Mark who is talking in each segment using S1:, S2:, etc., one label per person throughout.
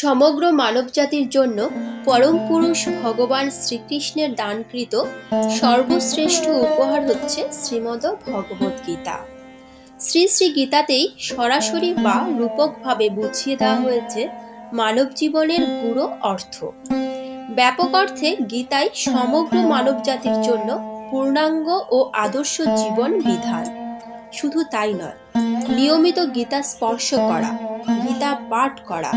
S1: সমগ্র মানবজাতির জন্য পরম পুরুষ ভগবান শ্রীকৃষ্ণের দানকৃত সর্বশ্রেষ্ঠ উপহার হচ্ছে শ্রীমদ ভগবদ গীতা শ্রী শ্রী গীতাতেই সরাসরি বা রূপকভাবে বুঝিয়ে দেওয়া হয়েছে মানব জীবনের গুঁড়ো অর্থ ব্যাপক অর্থে গীতায় সমগ্র মানব জাতির জন্য পূর্ণাঙ্গ ও আদর্শ জীবন বিধান শুধু তাই নয় নিয়মিত গীতা স্পর্শ করা গীতা পাঠ করা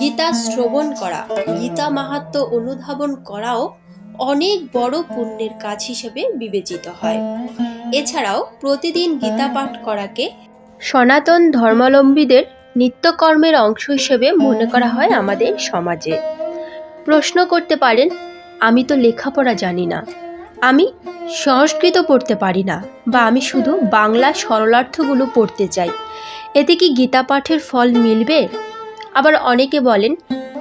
S1: গীতা শ্রবণ করা গীতা মাহাত্ম অনুধাবন করাও অনেক বড় পুণ্যের কাজ হিসেবে বিবেচিত হয় এছাড়াও প্রতিদিন গীতা পাঠ করাকে সনাতন ধর্মাবলম্বীদের নিত্যকর্মের অংশ হিসেবে মনে করা হয় আমাদের সমাজে প্রশ্ন করতে পারেন আমি তো লেখাপড়া জানি না আমি সংস্কৃত পড়তে পারি না বা আমি শুধু বাংলা সরলার্থগুলো পড়তে চাই এতে কি গীতা পাঠের ফল মিলবে আবার অনেকে বলেন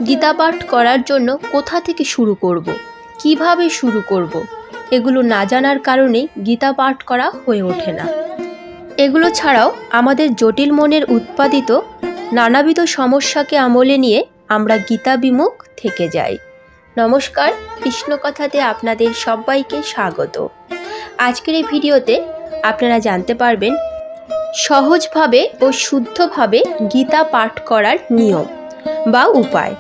S1: গীতা পাঠ করার জন্য কোথা থেকে শুরু করব। কিভাবে শুরু করব। এগুলো না জানার কারণে গীতা পাঠ করা হয়ে ওঠে না এগুলো ছাড়াও আমাদের জটিল মনের উৎপাদিত নানাবিধ সমস্যাকে আমলে নিয়ে আমরা গীতা বিমুখ থেকে যাই নমস্কার কৃষ্ণকথাতে আপনাদের সবাইকে স্বাগত আজকের এই ভিডিওতে আপনারা জানতে পারবেন সহজভাবে ও শুদ্ধভাবে গীতা পাঠ করার নিয়ম বা উপায়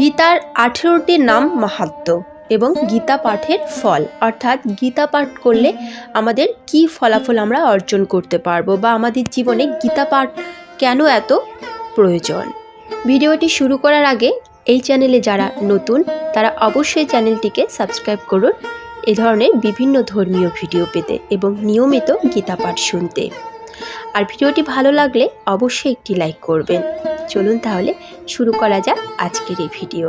S1: গীতার আঠেরোটি নাম মাহাত্ম এবং গীতা পাঠের ফল অর্থাৎ গীতা পাঠ করলে আমাদের কি ফলাফল আমরা অর্জন করতে পারবো বা আমাদের জীবনে গীতা পাঠ কেন এত প্রয়োজন ভিডিওটি শুরু করার আগে এই চ্যানেলে যারা নতুন তারা অবশ্যই চ্যানেলটিকে সাবস্ক্রাইব করুন এ ধরনের বিভিন্ন ধর্মীয় ভিডিও পেতে এবং নিয়মিত গীতা পাঠ শুনতে আর ভিডিওটি ভালো লাগলে অবশ্যই একটি লাইক করবেন চলুন তাহলে শুরু করা যাক আজকের এই ভিডিও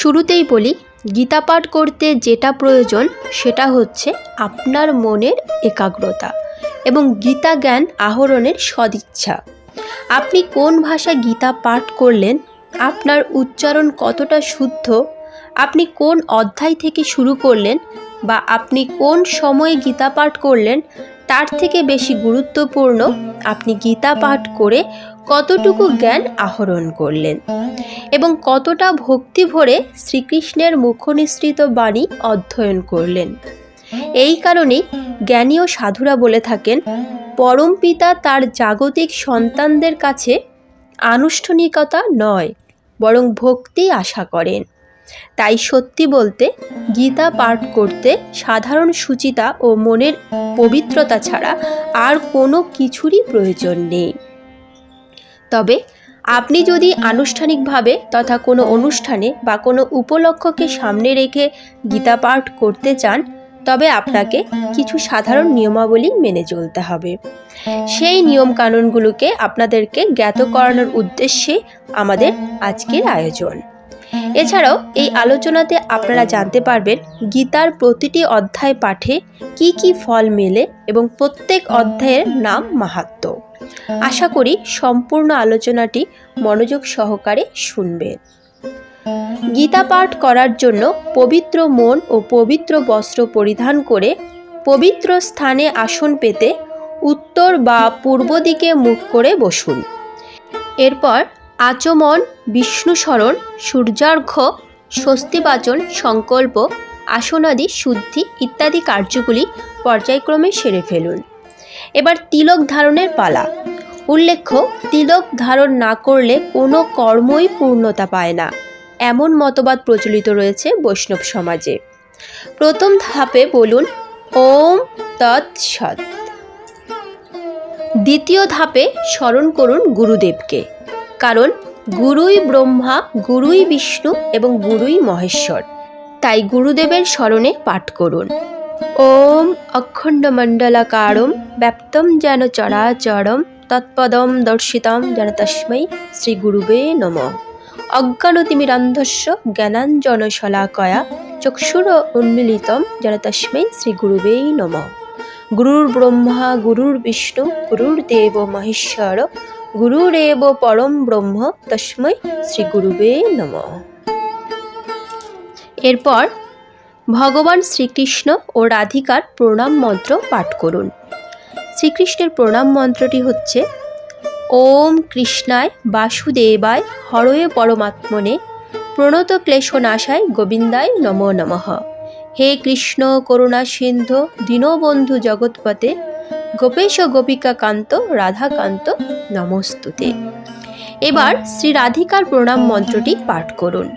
S1: শুরুতেই বলি গীতা পাঠ করতে যেটা প্রয়োজন সেটা হচ্ছে আপনার মনের একাগ্রতা এবং গীতা জ্ঞান আহরণের সদিচ্ছা আপনি কোন ভাষা গীতা পাঠ করলেন আপনার উচ্চারণ কতটা শুদ্ধ আপনি কোন অধ্যায় থেকে শুরু করলেন বা আপনি কোন সময়ে গীতা পাঠ করলেন তার থেকে বেশি গুরুত্বপূর্ণ আপনি গীতা পাঠ করে কতটুকু জ্ঞান আহরণ করলেন এবং কতটা ভক্তি ভরে শ্রীকৃষ্ণের মুখনিসৃত বাণী অধ্যয়ন করলেন এই কারণেই জ্ঞানী ও সাধুরা বলে থাকেন পরম পিতা তার জাগতিক সন্তানদের কাছে আনুষ্ঠানিকতা নয় বরং ভক্তি আশা করেন তাই সত্যি বলতে গীতা পাঠ করতে সাধারণ সুচিতা ও মনের পবিত্রতা ছাড়া আর কোনো কিছুরই প্রয়োজন নেই তবে আপনি যদি আনুষ্ঠানিকভাবে তথা কোনো অনুষ্ঠানে বা কোনো উপলক্ষকে সামনে রেখে গীতা পাঠ করতে চান তবে আপনাকে কিছু সাধারণ নিয়মাবলী মেনে চলতে হবে সেই নিয়মকানুনগুলোকে আপনাদেরকে জ্ঞাত করানোর উদ্দেশ্যে আমাদের আজকের আয়োজন এছাড়াও এই আলোচনাতে আপনারা জানতে পারবেন গীতার প্রতিটি অধ্যায় পাঠে কি কি ফল মেলে এবং প্রত্যেক অধ্যায়ের নাম মাহাত্ম আশা করি সম্পূর্ণ আলোচনাটি মনোযোগ সহকারে শুনবেন গীতা পাঠ করার জন্য পবিত্র মন ও পবিত্র বস্ত্র পরিধান করে পবিত্র স্থানে আসন পেতে উত্তর বা পূর্ব দিকে মুখ করে বসুন এরপর আচমন বিষ্ণুস্মরণ সূর্যার্ঘ্য স্বস্তিবাচন সংকল্প আসনাদি শুদ্ধি ইত্যাদি কার্যগুলি পর্যায়ক্রমে সেরে ফেলুন এবার তিলক ধারণের পালা উল্লেখ্য তিলক ধারণ না করলে কোনো কর্মই পূর্ণতা পায় না এমন মতবাদ প্রচলিত রয়েছে বৈষ্ণব সমাজে প্রথম ধাপে বলুন ওম তৎসৎ দ্বিতীয় ধাপে স্মরণ করুন গুরুদেবকে কারণ গুরুই ব্রহ্মা গুরুই বিষ্ণু এবং গুরুই মহেশ্বর তাই গুরুদেবের স্মরণে পাঠ করুন ওম অখণ্ডমণ্ডলাকারম ব্যপ্তম যেন চরাচরম তৎপদম দর্শিতম যেন তস্মৈ শ্রী গুরুবে নম অজ্ঞানতিমিরান্ধস্য শলাকয়া চক্ষুর উন্মিলিতম যেন তস্মৈ শ্রী গুরুবে নম গুরুর ব্রহ্মা গুরুর বিষ্ণু গুরুর দেব মহেশ্বর গুরুরেব পরম ব্রহ্ম তস্মৈ শ্রী গুরুবে নম এরপর ভগবান শ্রীকৃষ্ণ ও রাধিকার প্রণাম মন্ত্র পাঠ করুন শ্রীকৃষ্ণের প্রণাম মন্ত্রটি হচ্ছে ওম কৃষ্ণায় বাসুদেবায় হরয়ে পরমাত্মনে প্রণত ক্লেশনাশায় গোবিন্দায় নম নম হে কৃষ্ণ করুণা সিন্ধ দীনবন্ধু জগৎপতে গোপেশ গোপিকা কান্ত রাধাকান্ত নমস্তুতে এবার শ্রী রাধিকার প্রণাম মন্ত্রটি পাঠ করুন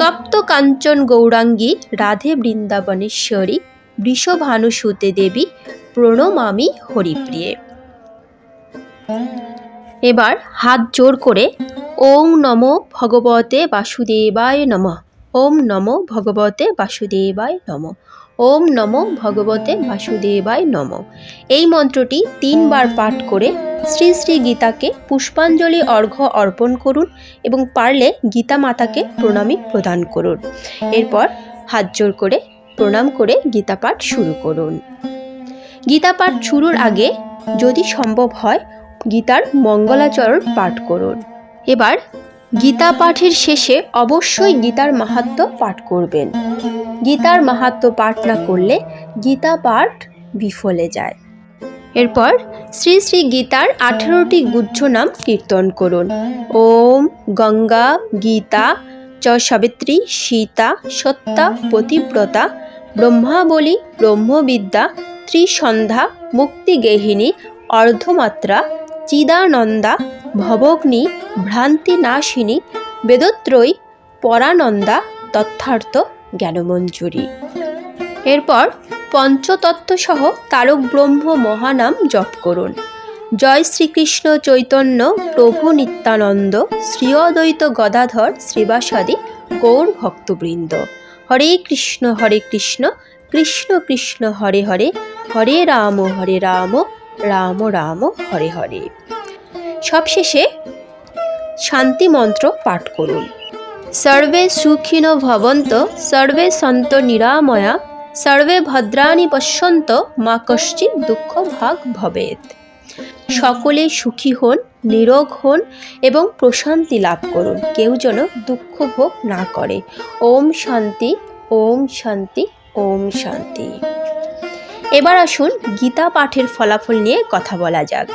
S1: তপ্ত কাঞ্চন গৌরাঙ্গী রাধে বৃন্দাবনেশ্বরী বৃষভানুসুতে দেবী প্রণমামি হরিপ্রিয়ে এবার হাত জোর করে ওম নম ভগবতে বাসুদেবায় নম ওম নম ভগবতে বাসুদেবায় নম ওম নম ভগবতে বাসুদেবায় নম এই মন্ত্রটি তিনবার পাঠ করে শ্রী শ্রী গীতাকে পুষ্পাঞ্জলি অর্ঘ্য অর্পণ করুন এবং পারলে গীতা মাতাকে প্রণামী প্রদান করুন এরপর হাত জোর করে প্রণাম করে গীতা পাঠ শুরু করুন গীতা পাঠ শুরুর আগে যদি সম্ভব হয় গীতার মঙ্গলাচরণ পাঠ করুন এবার গীতা পাঠের শেষে অবশ্যই গীতার মাহাত্ম পাঠ করবেন গীতার মাহাত্ম পাঠ না করলে গীতা পাঠ বিফলে যায় এরপর শ্রী শ্রী গীতার আঠেরোটি গুজ্জ নাম কীর্তন করুন ওম গঙ্গা গীতা চ সাবিত্রী সীতা সত্তা প্রতিব্রতা ব্রহ্মাবলী ব্রহ্মবিদ্যা ত্রিসন্ধ্যা মুক্তিগেহিনী অর্ধমাত্রা চিদানন্দা ভবগ্নি ভ্রান্তিনাশিনী বেদত্রয়ী পরানন্দা তথার্থ জ্ঞানমঞ্জুরি এরপর পঞ্চতত্ত্ব সহ তারক ব্রহ্ম মহানাম জপ করুন জয় শ্রীকৃষ্ণ চৈতন্য প্রভু নিত্যানন্দ শ্রী অদ্বৈত গদাধর শ্রীবাসাদি গৌর ভক্তবৃন্দ হরে কৃষ্ণ হরে কৃষ্ণ কৃষ্ণ কৃষ্ণ হরে হরে হরে রাম হরে রাম রাম রাম হরে হরে সবশেষে শান্তি মন্ত্র পাঠ করুন সর্বে সুখিনো ভবন্ত সর্বে সন্ত নিরাময়া সর্বে ভদ্রাণী পশ্যন্ত মা কশ্চিৎ দুঃখ ভাগ ভবেত সকলে সুখী হন নিরোগ হন এবং প্রশান্তি লাভ করুন কেউ যেন দুঃখ ভোগ না করে ওম শান্তি ওম শান্তি ওম শান্তি এবার আসুন গীতা পাঠের ফলাফল নিয়ে কথা বলা যাক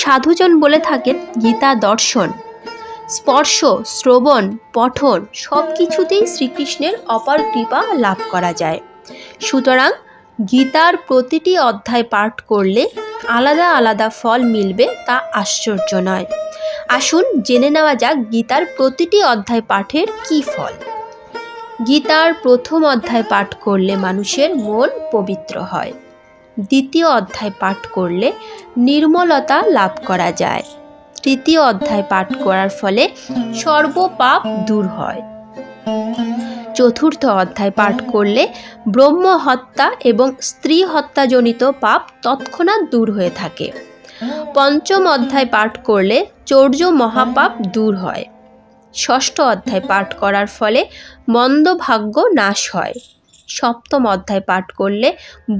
S1: সাধুজন বলে থাকেন গীতা দর্শন স্পর্শ শ্রবণ পঠন সব কিছুতেই শ্রীকৃষ্ণের অপার কৃপা লাভ করা যায় সুতরাং গীতার প্রতিটি অধ্যায় পাঠ করলে আলাদা আলাদা ফল মিলবে তা আশ্চর্য নয় আসুন জেনে নেওয়া যাক গীতার প্রতিটি অধ্যায় পাঠের কি ফল গীতার প্রথম অধ্যায় পাঠ করলে মানুষের মন পবিত্র হয় দ্বিতীয় অধ্যায় পাঠ করলে নির্মলতা লাভ করা যায় তৃতীয় অধ্যায় পাঠ করার ফলে সর্বপাপ দূর হয় চতুর্থ অধ্যায় পাঠ করলে ব্রহ্ম হত্যা এবং স্ত্রী হত্যাজনিত পাপ তৎক্ষণাৎ দূর হয়ে থাকে পঞ্চম অধ্যায় পাঠ করলে চৌর্য মহাপাপ দূর হয় ষষ্ঠ অধ্যায় পাঠ করার ফলে মন্দ ভাগ্য নাশ হয় সপ্তম অধ্যায় পাঠ করলে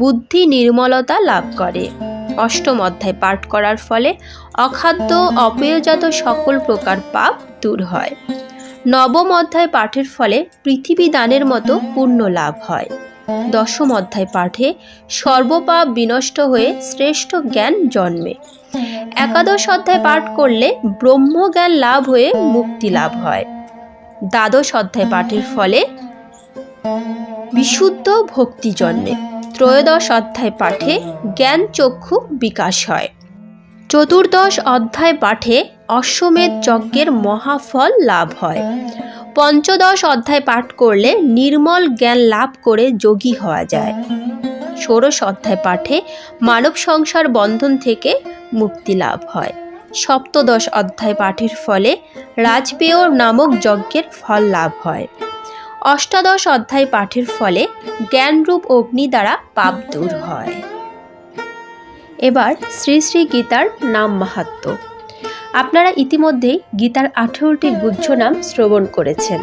S1: বুদ্ধি নির্মলতা লাভ করে অষ্টম অধ্যায় পাঠ করার ফলে অখাদ্য অপেয়জাত সকল প্রকার পাপ দূর হয় নবম অধ্যায় পাঠের ফলে পৃথিবী দানের মতো পূর্ণ লাভ হয় দশম অধ্যায় পাঠে সর্বপাপ বিনষ্ট হয়ে শ্রেষ্ঠ জ্ঞান জন্মে একাদশ অধ্যায় পাঠ করলে ব্রহ্মজ্ঞান লাভ হয়ে মুক্তি লাভ হয় দ্বাদশ অধ্যায় পাঠের ফলে বিশুদ্ধ ভক্তি জন্মে ত্রয়োদশ অধ্যায় পাঠে জ্ঞান চক্ষু বিকাশ হয় চতুর্দশ অধ্যায় পাঠে অশ্বমেধ যজ্ঞের মহাফল লাভ হয় পঞ্চদশ অধ্যায় পাঠ করলে নির্মল জ্ঞান লাভ করে যোগী হওয়া যায় ষোড়শ অধ্যায় পাঠে মানব সংসার বন্ধন থেকে মুক্তি লাভ হয় সপ্তদশ অধ্যায় পাঠের ফলে রাজপেয় নামক যজ্ঞের ফল লাভ হয় অষ্টাদশ অধ্যায় পাঠের ফলে জ্ঞানরূপ অগ্নি দ্বারা পাপ দূর হয় এবার শ্রী শ্রী গীতার নাম মাহাত্ম আপনারা ইতিমধ্যেই গীতার আঠেরোটি গুহ্য নাম শ্রবণ করেছেন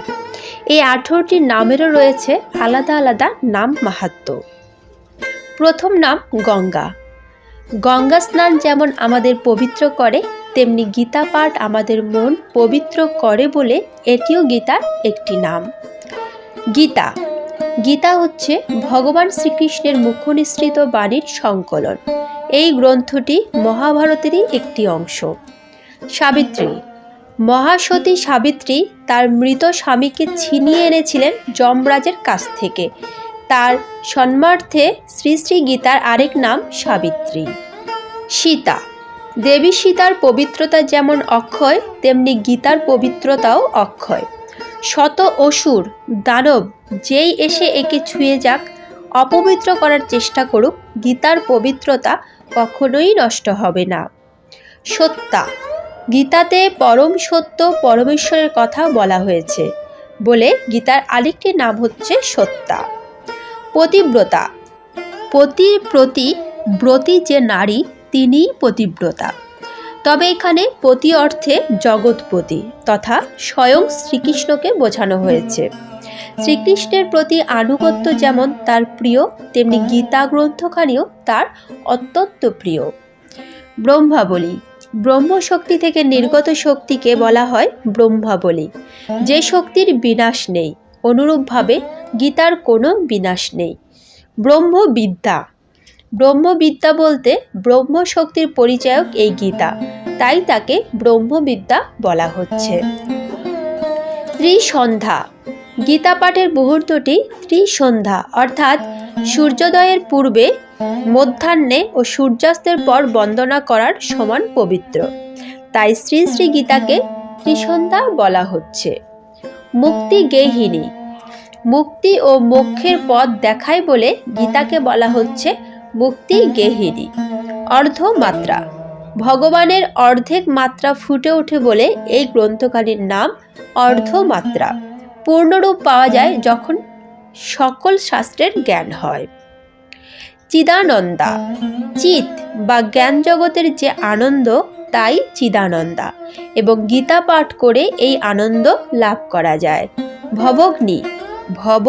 S1: এই আঠেরোটি নামেরও রয়েছে আলাদা আলাদা নাম মাহাত্ম প্রথম নাম গঙ্গা গঙ্গা স্নান যেমন আমাদের পবিত্র করে তেমনি গীতা পাঠ আমাদের মন পবিত্র করে বলে এটিও গীতার একটি নাম গীতা গীতা হচ্ছে ভগবান শ্রীকৃষ্ণের মুখনিসৃত বাণীর সংকলন এই গ্রন্থটি মহাভারতেরই একটি অংশ সাবিত্রী মহাসতী সাবিত্রী তার মৃত স্বামীকে ছিনিয়ে এনেছিলেন যমরাজের কাছ থেকে তার সম্মার্থে শ্রী শ্রী গীতার আরেক নাম সাবিত্রী সীতা দেবী সীতার পবিত্রতা যেমন অক্ষয় তেমনি গীতার পবিত্রতাও অক্ষয় শত অসুর দানব যেই এসে একে ছুঁয়ে যাক অপবিত্র করার চেষ্টা করুক গীতার পবিত্রতা কখনোই নষ্ট হবে না সত্যা গীতাতে পরম সত্য পরমেশ্বরের কথা বলা হয়েছে বলে গীতার আরেকটি নাম হচ্ছে সত্যা পতিব্রতা পতির প্রতি ব্রতী যে নারী তিনিই পতিব্রতা তবে এখানে পতি অর্থে জগৎপতি তথা স্বয়ং শ্রীকৃষ্ণকে বোঝানো হয়েছে শ্রীকৃষ্ণের প্রতি আনুগত্য যেমন তার প্রিয় তেমনি গীতা গ্রন্থখানিও তার অত্যন্ত প্রিয় ব্রহ্মাবলী ব্রহ্মশক্তি থেকে নির্গত শক্তিকে বলা হয় ব্রহ্মাবলী যে শক্তির বিনাশ নেই অনুরূপভাবে গীতার কোনো বিনাশ নেই ব্রহ্মবিদ্যা ব্রহ্মবিদ্যা বলতে ব্রহ্মশক্তির পরিচায়ক এই গীতা তাই তাকে ব্রহ্মবিদ্যা বলা হচ্ছে ত্রিসন্ধ্যা গীতা পাঠের মুহূর্তটি ত্রিসন্ধ্যা অর্থাৎ সূর্যোদয়ের পূর্বে মধ্যাহ্নে ও সূর্যাস্তের পর বন্দনা করার সমান পবিত্র তাই শ্রী শ্রী গীতাকে ত্রিসন্ধ্যা বলা হচ্ছে মুক্তি গেহিনী মুক্তি ও মোক্ষের পথ দেখায় বলে গীতাকে বলা হচ্ছে মুক্তি গেহিনী অর্ধমাত্রা ভগবানের অর্ধেক মাত্রা ফুটে ওঠে বলে এই গ্রন্থকালীর নাম অর্ধমাত্রা পূর্ণরূপ পাওয়া যায় যখন সকল শাস্ত্রের জ্ঞান হয় চিদানন্দা চিত বা জ্ঞান জগতের যে আনন্দ তাই চিদানন্দা এবং গীতা পাঠ করে এই আনন্দ লাভ করা যায় ভবগ্নি ভব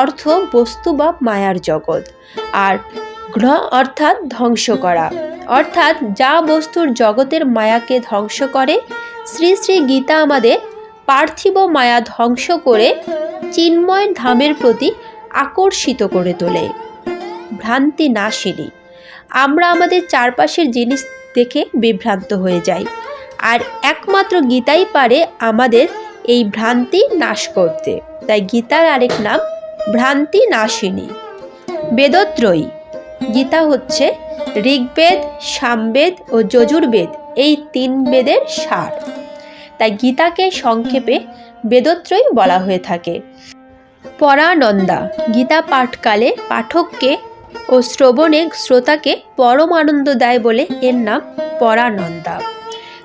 S1: অর্থ বস্তু বা মায়ার জগৎ আর গ্রহ অর্থাৎ ধ্বংস করা অর্থাৎ যা বস্তুর জগতের মায়াকে ধ্বংস করে শ্রী শ্রী গীতা আমাদের পার্থিব মায়া ধ্বংস করে চিন্ময় ধামের প্রতি আকর্ষিত করে তোলে ভ্রান্তি নাশিনী আমরা আমাদের চারপাশের জিনিস দেখে বিভ্রান্ত হয়ে যাই আর একমাত্র গীতাই পারে আমাদের এই ভ্রান্তি নাশ করতে তাই গীতার আরেক নাম ভ্রান্তি নাশিনী বেদত্রয়ী গীতা হচ্ছে ঋগ্বেদ সামবেদ ও যজুর্বেদ এই তিন বেদের সার তাই গীতাকে সংক্ষেপে বেদত্রয় বলা হয়ে থাকে পরানন্দা গীতা পাঠকালে পাঠককে ও শ্রবণে শ্রোতাকে পরম আনন্দ দেয় বলে এর নাম পরানন্দা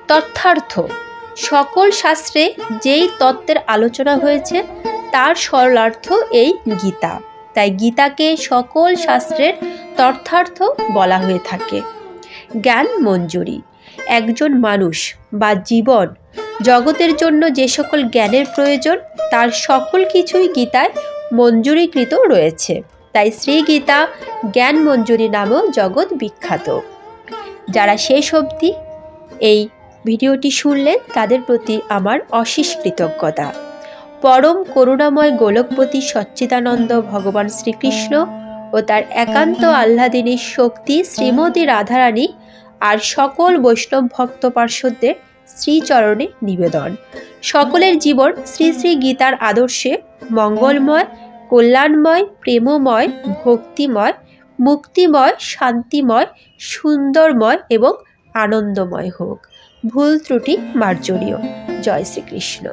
S1: তথ্যার্থ সকল শাস্ত্রে যেই তত্ত্বের আলোচনা হয়েছে তার সরলার্থ এই গীতা তাই গীতাকে সকল শাস্ত্রের তথার্থ বলা হয়ে থাকে জ্ঞান মঞ্জুরি একজন মানুষ বা জীবন জগতের জন্য যে সকল জ্ঞানের প্রয়োজন তার সকল কিছুই গীতায় মঞ্জুরিকৃত রয়েছে তাই শ্রী গীতা জ্ঞান মঞ্জুরি নামেও জগৎ বিখ্যাত যারা শেষ অবধি এই ভিডিওটি শুনলেন তাদের প্রতি আমার অশেষ কৃতজ্ঞতা পরম করুণাময় গোলকপতি সচ্চিদানন্দ ভগবান শ্রীকৃষ্ণ ও তার একান্ত আহ্লাদিনীর শক্তি শ্রীমতী রাধারানী আর সকল বৈষ্ণব ভক্ত পার্শ্বদের শ্রীচরণে নিবেদন সকলের জীবন শ্রী শ্রী গীতার আদর্শে মঙ্গলময় কল্যাণময় প্রেমময় ভক্তিময় মুক্তিময় শান্তিময় সুন্দরময় এবং আনন্দময় হোক ভুল ত্রুটি মার্জনীয় জয় শ্রীকৃষ্ণ